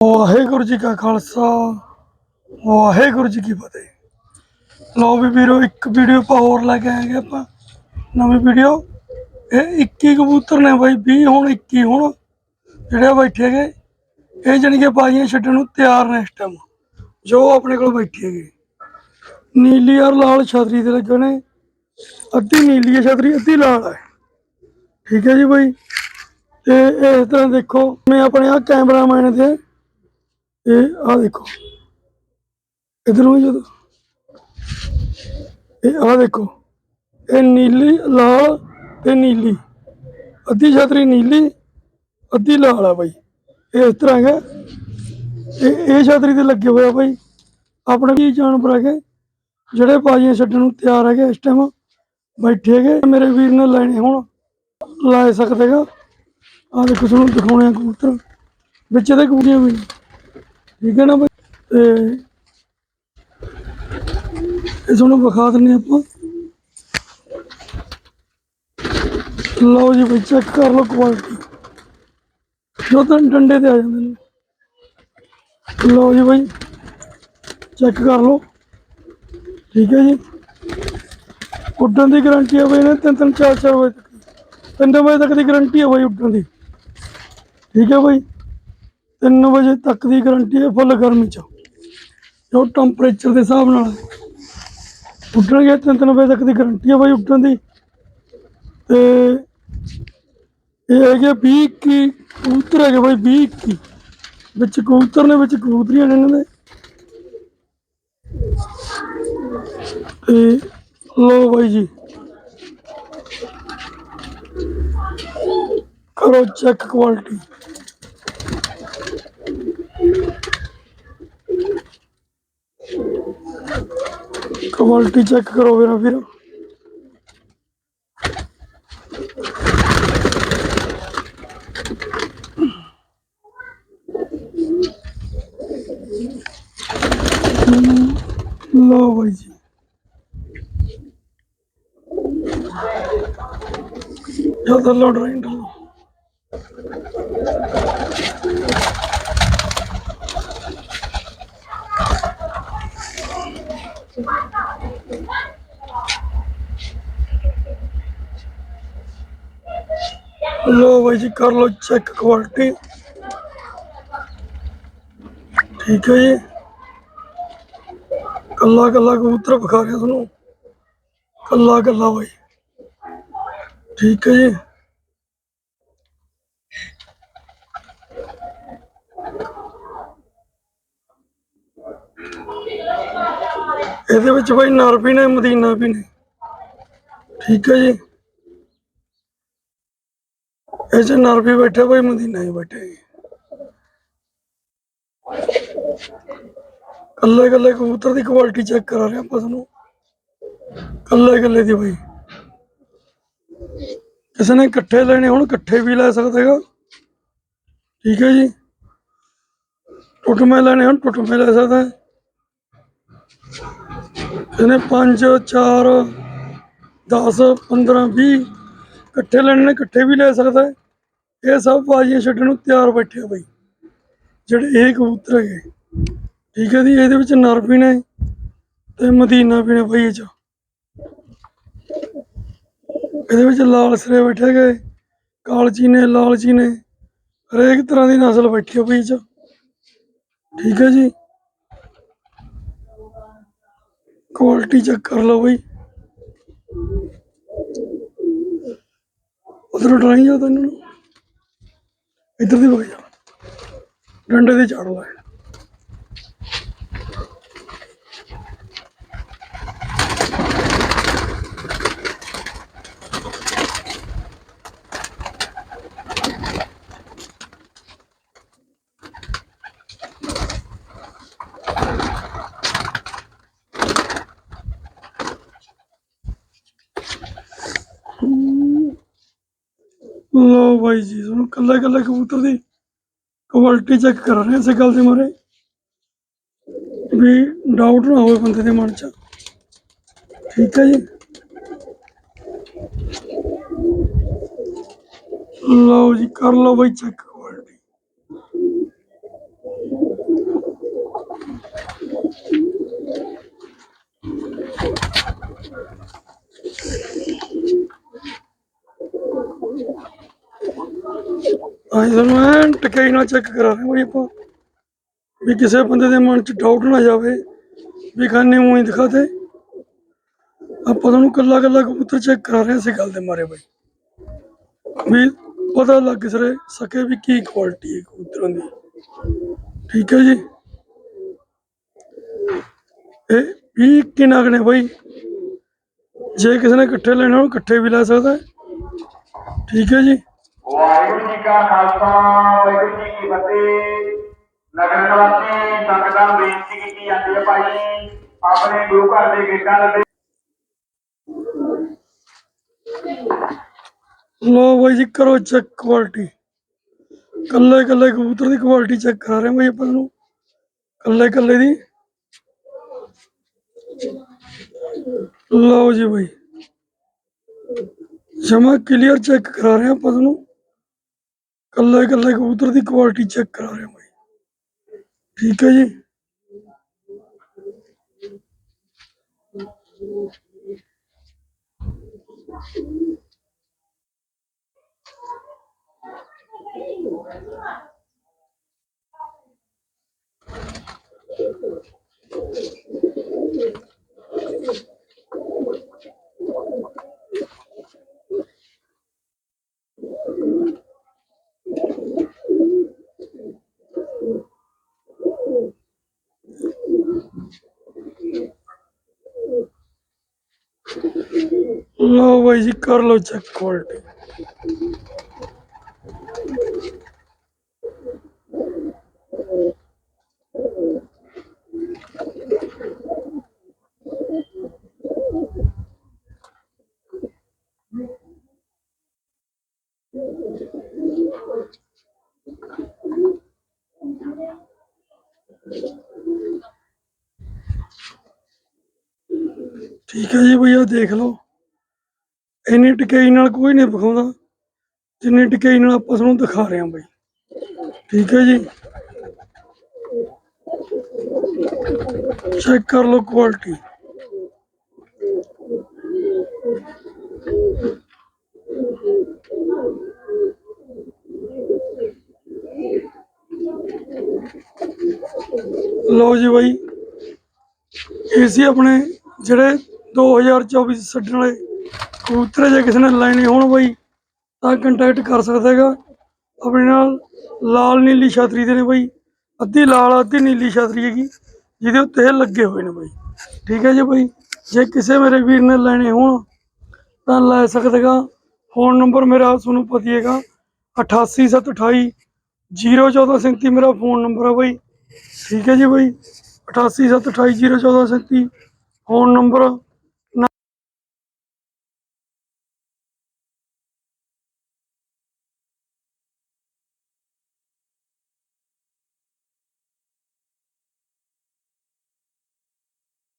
ਵਾਹਿਗੁਰੂ ਜੀ ਕਾ ਖਾਲਸਾ, ਵਾਹਿਗੁਰੂ ਜੀ ਕੀ ਫਤਿਹ। ਲਓ ਵੀ ਵੀਰੋ, ਇੱਕ ਵੀਡੀਓ ਆਪਾਂ ਹੋਰ ਲੈ ਕੇ ਆਏਗੇ ਆਪਾਂ। ਨਵੀਂ ਵੀਡੀਓ। ਇਹ 21 ਕਬੂਤਰ ਨੇ ਬਾਈ 20 ਹੁਣ 21 ਹੁਣ ਜਿਹੜੇ ਬੈਠੇ ਗਏ ਇਹ ਜਾਣੀ ਕਿ ਬਾਜੀਆਂ ਛੱਡਣ ਨੂੰ ਤਿਆਰ ਨੇ ਇਸ ਟਾਈਮ ਜੋ ਆਪਣੇ ਕੋਲ ਬੈਠੇ ਗਏ ਨੀਲੀ ਔਰ ਲਾਲ ਛਤਰੀ ਦੇ ਲੱਗੇ ਨੇ। ਅੱਧੀ ਨੀਲੀ ਹੈ ਛਤਰੀ, ਅੱਧੀ ਲਾਲ ਹੈ। ਠੀਕ ਹੈ ਜੀ ਬਾਈ। ਤੇ ਇਸ ਤਰ੍ਹਾਂ ਦੇਖੋ, ਮੈਂ ਆਪਣੇ ਆ ਕੈਮਰਾਮੈਨ ਦੇ ਇਹ ਆ ਦੇਖੋ। ਇਧਰੋਂ ਜਦੋਂ। ਇਹ ਆ ਦੇਖੋ। ਇਹ ਨੀਲੀ, ਲਾਲ ਤੇ ਨੀਲੀ। ਅੱਧੀ ਛਤਰੀ ਨੀਲੀ, ਅੱਧੀ ਲਾਲ ਆ ਬਾਈ। ਇਹ ਇਸ ਤਰ੍ਹਾਂ ਹੈਗਾ। ਇਹ ਇਹ ਛਤਰੀ ਤੇ ਲੱਗੇ ਹੋਇਆ ਬਾਈ। ਆਪਣੇ ਕੀ ਜਾਨਵਰ ਹੈਗੇ। ਜਿਹੜੇ ਬਾਜੀਆਂ ਛੱਡਣ ਨੂੰ ਤਿਆਰ ਹੈਗੇ ਇਸ ਟਾਈਮ ਬੈਠੇ ਹੈਗੇ। ਮੇਰੇ ਵੀਰ ਨੇ ਲੈਣੇ ਹੁਣ। ਲੈ ਸਕਦੇਗਾ ਆ ਦੇਖੋ, ਤੁਹਾਨੂੰ ਦਿਖਾਉਣੇ ਆ ਕਬੂਤਰ। ਵਿੱਚ ਇਹਦੇ ਕਬੂਤਰੀਆਂ ਵੀ ਠੀਕ ਹੈ ਨਾ ਬਈ? ਤੇ ਇਹ ਤੁਹਾਨੂੰ ਵਿਖਾ ਦਿੰਨੇ ਆਪਾਂ। ਲਓ ਜੀ ਬਈ ਚੈੱਕ ਕਰ ਲਓ ਕੁਆਲਿਟੀ ਜੋ ਤਾਂ ਡੰਡੇ ਤੇ ਆ ਜਾਂਦੇ ਨੇ। ਲਓ ਜੀ ਬਈ ਚੈੱਕ ਕਰ ਲਓ। ਠੀਕ ਹੈ ਜੀ। ਉੱਡਣ ਦੀ ਗਾਰੰਟੀ ਹੈ ਬਈ ਨੇ ਤਿੰਨ ਤਿੰਨ ਚਾਰ ਚਾਰ ਵਜੇ ਤੱਕ। ਤਿੰਨ ਵਜੇ ਤੱਕ ਦੀ ਗਾਰੰਟੀ ਹੈ ਬਈ ਉੱਡਣ ਦੀ। ਠੀਕ ਹੈ ਬਈ। 3 ਵਜੇ ਤੱਕ ਦੀ ਗਾਰੰਟੀ ਹੈ ਫੁੱਲ ਗਰਮੀ ਚ। ਜੋ ਟੈਂਪਰੇਚਰ ਦੇ ਹਿਸਾਬ ਨਾਲ। ਉੱਡਣਗੇ ਤਿੰਨ ਤਿੰਨ ਵਜੇ ਤੱਕ ਦੀ ਗਾਰੰਟੀ ਹੈ ਬਾਈ ਉੱਡਣ ਦੀ। ਤੇ ਇਹ ਹੈਗੇ 20 ਕੀ ਕਬੂਤਰ ਹੈਗੇ ਬਾਈ 20 ਕੀ ਵਿੱਚ ਕਬੂਤਰ ਨੇ, ਵਿੱਚ ਕਬੂਤਰੀਆਂ ਨੇ ਇਹਨਾਂ ਦੇ। ਤੇ ਲੋ ਬਾਈ ਜੀ। ਕਰੋ ਚੈੱਕ ਕੁਆਲਿਟੀ ਕੁਆਲਿਟੀ ਚੈੱਕ ਕਰੋ ਮੇਰਾ ਵੀਰ। ਲਓ ਬਾਈ ਜੀ। ਜਦੋਂ ਲੋਡ ਰਹਿਣ ਦੋ ਲੋ ਬਾਈ ਜੀ, ਕਰ ਲੋ ਚੈੱਕ ਕੁਆਲਿਟੀ ਠੀਕ ਹੈ ਜੀ। ਕੱਲਾ ਕੱਲਾ ਕਬੂਤਰ ਵਿਖਾ ਰਿਹਾ ਤੁਹਾਨੂੰ। ਕੱਲਾ ਕੱਲਾ ਬਾਈ। ਠੀਕ ਹੈ ਜੀ। ਇਹਦੇ ਵਿੱਚ ਬਾਈ ਨਰ ਵੀ ਨੇ, ਮਦੀਨਾ ਵੀ ਨੇ। ਠੀਕ ਹੈ ਜੀ। ਇਹ ਚ ਨਰ ਵੀ ਬੈਠੇ ਬਾਈ ਮਦੀਨਾ ਹੀ ਬੈਠੇ ਜੀ। ਕੱਲੇ ਕੱਲੇ ਕਬੂਤਰ ਦੀ ਕੁਆਲਿਟੀ ਚੈੱਕ ਕਰਾ ਰਹੇ ਆਪਾਂ ਤੁਹਾਨੂੰ। ਕੱਲੇ ਕੱਲੇ ਦੀ ਬਾਈ। ਕਿਸੇ ਨੇ ਇਕੱਠੇ ਲੈਣੇ ਹੁਣ, ਇਕੱਠੇ ਵੀ ਲੈ ਸਕਦੇਗਾ ਠੀਕ ਹੈ ਜੀ। ਟੁੱਟਵੇਂ ਲੈਣੇ ਹੁਣ ਟੁੱਟਵੇਂ ਲੈ ਸਕਦਾ ਹੈ। ਇਹਨੇ 5 4 10 15 20 ਇਕੱਠੇ ਲੈਣੇ ਨੇ, ਇਕੱਠੇ ਵੀ ਲੈ ਸਕਦਾ ਹੈ। ਇਹ ਸਭ ਬਾਜੀਆਂ ਛੱਡਣ ਨੂੰ ਤਿਆਰ ਬੈਠੇ ਆ ਬਾਈ। ਜਿਹੜੇ ਇਹ ਕਬੂਤਰ ਹੈਗੇ। ਠੀਕ ਹੈ ਜੀ, ਇਹਦੇ ਵਿੱਚ ਨਰ ਵੀ ਨੇ ਤੇ ਮਦੀਨਾ ਵੀ ਨੇ ਬਾਈ ਇਹ ਚ। ਇਹਦੇ ਵਿੱਚ ਲਾਲ ਸਰੇ ਬੈਠੇ ਗਏ ਕਾਲਚੀ ਨੇ ਲਾਲਚੀ ਨੇ ਹਰੇਕ ਤਰ੍ਹਾਂ ਦੀ ਨਸਲ ਬੈਠੀ ਆ ਬਈ ਇਹ ਚ। ਠੀਕ ਹੈ ਜੀ। ਕੁਆਲਿਟੀ ਚੈੱਕ ਕਰ ਲਓ ਬਈ। ਉਧਰ ਡਰਾਈ ਜਾ ਤੈਨੂੰ ਇੱਧਰ ਦੀ ਵਗ ਜਾ। ਡੰਡੇ ਦੇ ਝਾੜ ਲੈ ਲਓ ਜੀ, ਤੁਹਾਨੂੰ ਕੱਲਾ ਕੱਲਾ ਕਬੂਤਰ ਦੀ ਕੁਆਲਿਟੀ ਚੈੱਕ ਕਰ ਰਹੇ ਹਾਂ ਗੱਲ ਦੇ ਮਾਰੇ। ਵੀ ਡਾਊਟ ਨਾ ਹੋਵੇ ਬੰਦੇ ਦੇ ਮਨ 'ਚ। ਠੀਕ ਹੈ ਜੀ? ਲਓ ਜੀ, ਕਰ ਲਓ ਬਾਈ ਚੈੱਕ ਕੁਆਲਿਟੀ ਅਸੀਂ ਤੁਹਾਨੂੰ ਐਨ ਟਕਾਈ ਨਾਲ ਚੈੱਕ ਕਰਾ ਰਹੇ ਹਾਂ ਬਈ ਆਪਾਂ। ਵੀ ਕਿਸੇ ਬੰਦੇ ਦੇ ਮਨ 'ਚ ਡਾਊਟ ਨਾ ਜਾਵੇ, ਵੀ ਖਾਨੇ ਮੂੰਹ ਦਿਖਾਤੇ ਆਪਾਂ ਤੁਹਾਨੂੰ ਕੱਲਾ ਕੱਲਾ ਕਬੂਤਰ ਚੈੱਕ ਕਰਾ ਰਹੇ ਹਾਂ ਇਸੇ ਗੱਲ ਦੇ ਮਾਰੇ ਬਈ। ਵੀ ਪਤਾ ਲੱਗ ਸਰੇ ਸਕੇ ਵੀ ਕੀ ਕੁਆਲਿਟੀ ਹੈ ਕਬੂਤਰਾਂ ਦੀ। ਠੀਕ ਹੈ ਜੀ? ਇਹ ਵੀ ਕਿੰਨਾ ਕੁ ਬਈ? ਜੇ ਕਿਸੇ ਨੇ ਇਕੱਠੇ ਲੈਣੇ ਹੋਣ, ਇਕੱਠੇ ਵੀ ਲੈ ਸਕਦਾ। ਠੀਕ ਹੈ ਜੀ? ਵਾਹਿਗੁਰੂ ਜੀ ਕਾ ਖਾਲਸਾ, ਵਾਹਿਗੁਰੂ ਜੀ ਕੀ ਫਤਿਹ। ਨਗਰ ਨਿਵਾਸੀ, ਸੰਗਤਾਂ ਨੂੰ ਬੇਨਤੀ ਕੀਤੀ ਜਾਂਦੀ ਹੈ ਭਾਈ, ਆਪਣੇ ਗੁਰੂ ਘਰ ਦੇ ਗੇਟਾਂ ਲੱਗੇ ਲੋ ਬਾਈ ਜੀ, ਕਰੋ ਚੈੱਕ ਕੁਆਲਿਟੀ ਕੱਲੇ ਕੱਲੇ ਕਬੂਤਰ ਦੀ ਕੁਆਲਿਟੀ ਚੈੱਕ ਕਰਾ ਰਹੇ ਹਾਂ ਬਾਈ ਆਪਾਂ ਨੂੰ। ਕੱਲੇ ਕੱਲੇ ਦੀ। ਲਓ ਜੀ ਬਾਈ। ਜਮਾ ਕਲੀਅਰ ਚੈੱਕ ਕਰਾ ਰਹੇ ਹਾਂ ਆਪਾਂ ਤੁਹਾਨੂੰ। ਕੱਲੇ ਕੱਲੇ ਕਬੂਤਰ ਦੀ ਕੁਆਲਿਟੀ ਚੈੱਕ ਕਰਾ ਰਹੇ ਹਾਂ ਬਾਈ। ਠੀਕ ਹੈ ਜੀ? ਲਓ ਬਾਈ ਜੀ ਕਰ ਲਓ ਚੈੱਕ ਕੁਆਲਿਟੀ ਠੀਕ ਹੈ ਜੀ ਭਈਆ ਦੇਖ ਲਓ। ਇੰਨੀ ਟਿਕਾਈ ਨਾਲ ਕੋਈ ਨਹੀਂ ਵਿਖਾਉਂਦਾ। ਜਿੰਨੀ ਟਿਕਾਈ ਨਾਲ ਆਪਾਂ ਤੁਹਾਨੂੰ ਦਿਖਾ ਰਹੇ ਹਾਂ ਬਾਈ। ਠੀਕ ਹੈ ਜੀ। ਚੈੱਕ ਕਰ ਲਓ ਕੁਆਲਿਟੀ ਲਓ ਜੀ ਬਾਈ। ਇਹ ਸੀ ਆਪਣੇ ਜਿਹੜੇ 2024 ਚ ਛੱਡਣ ਵਾਲੇ ਕਬੂਤਰ ਜੇ ਕਿਸੇ ਨੇ ਲੈਣੇ ਹੋਣ ਬਈ, ਤਾਂ ਕੰਟੈਕਟ ਕਰ ਸਕਦਾ ਹੈਗਾ। ਆਪਣੇ ਨਾਲ ਲਾਲ ਨੀਲੀ ਛਤਰੀ ਦੇ ਨੇ ਬਈ। ਅੱਧੀ ਲਾਲ, ਅੱਧੀ ਨੀਲੀ ਛਤਰੀ ਹੈਗੀ, ਜਿਹਦੇ ਉੱਤੇ ਇਹ ਲੱਗੇ ਹੋਏ ਨੇ ਬਈ। ਠੀਕ ਹੈ ਜੀ ਬਈ? ਜੇ ਕਿਸੇ ਮੇਰੇ ਵੀਰ ਨੇ ਲੈਣੇ ਹੋਣ, ਤਾਂ ਲੈ ਸਕਦੇਗਾ ਫੋਨ ਨੰਬਰ ਮੇਰਾ ਤੁਹਾਨੂੰ ਪਤਾ ਹੀ ਹੈਗਾ 88728 01437 ਮੇਰਾ ਫੋਨ ਨੰਬਰ ਹੈ ਬਈ। ਠੀਕ ਹੈ ਜੀ ਬਈ? 88728 01437 ਫੋਨ ਨੰਬਰ।